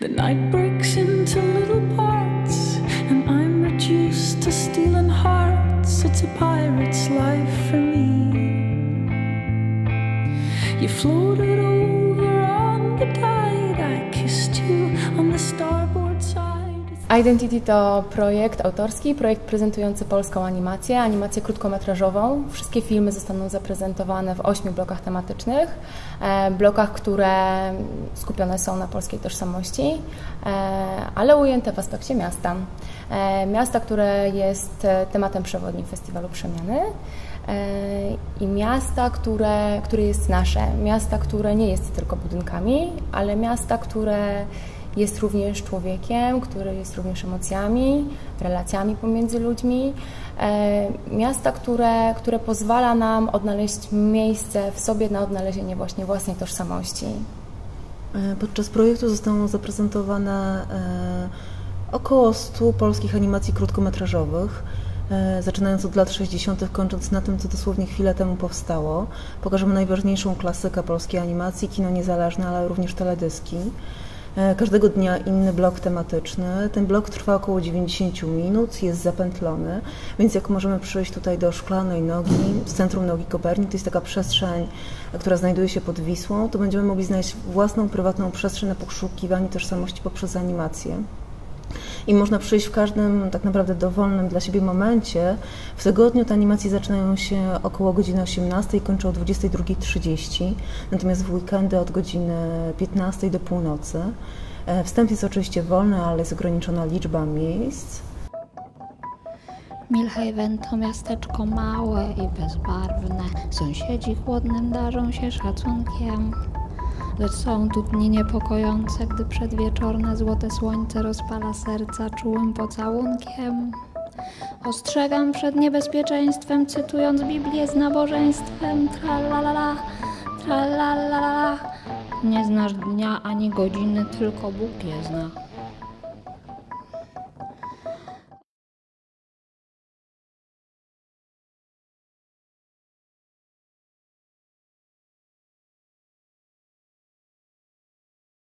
The night breaks into little parts, and I'm reduced to stealing hearts. It's a pirate's life for me. You floated over on the tide, I kissed you on the starboard. Identity to projekt autorski, projekt prezentujący polską animację, animację krótkometrażową. Wszystkie filmy zostaną zaprezentowane w ośmiu blokach tematycznych, e, blokach, które skupione są na polskiej tożsamości, e, ale ujęte w aspekcie miasta. E, miasta, które jest tematem przewodnim Festiwalu Przemiany i miasta, które, które jest nasze, miasta, które nie jest tylko budynkami, ale miasta, które jest również człowiekiem, który jest również emocjami, relacjami pomiędzy ludźmi. E, miasta, które, które pozwala nam odnaleźć miejsce w sobie na odnalezienie właśnie własnej tożsamości. E, podczas projektu zostało zaprezentowane e, około 100 polskich animacji krótkometrażowych zaczynając od lat 60., kończąc na tym, co dosłownie chwilę temu powstało. Pokażemy najważniejszą klasykę polskiej animacji, kino niezależne, ale również teledyski. E, każdego dnia inny blok tematyczny. Ten blok trwa około 90 minut, jest zapętlony, więc jak możemy przyjść tutaj do Szklanej Nogi, z centrum Nogi Kopernik, to jest taka przestrzeń, która znajduje się pod Wisłą, to będziemy mogli znaleźć własną, prywatną przestrzeń na poszukiwanie tożsamości poprzez animację i można przyjść w każdym tak naprawdę dowolnym dla siebie momencie. W tygodniu te animacje zaczynają się około godziny 18 i kończą o 22.30, natomiast w weekendy od godziny 15 do północy. E, wstęp jest oczywiście wolny, ale jest ograniczona liczba miejsc. Milhaven to miasteczko małe i bezbarwne. Sąsiedzi chłodnym darzą się szacunkiem. Lecz są tu dni niepokojące, gdy przedwieczorne złote słońce rozpala serca czułym pocałunkiem. Ostrzegam przed niebezpieczeństwem, cytując Biblię z nabożeństwem. Tralalala, tralalala. Nie znasz dnia ani godziny, tylko Bóg je zna.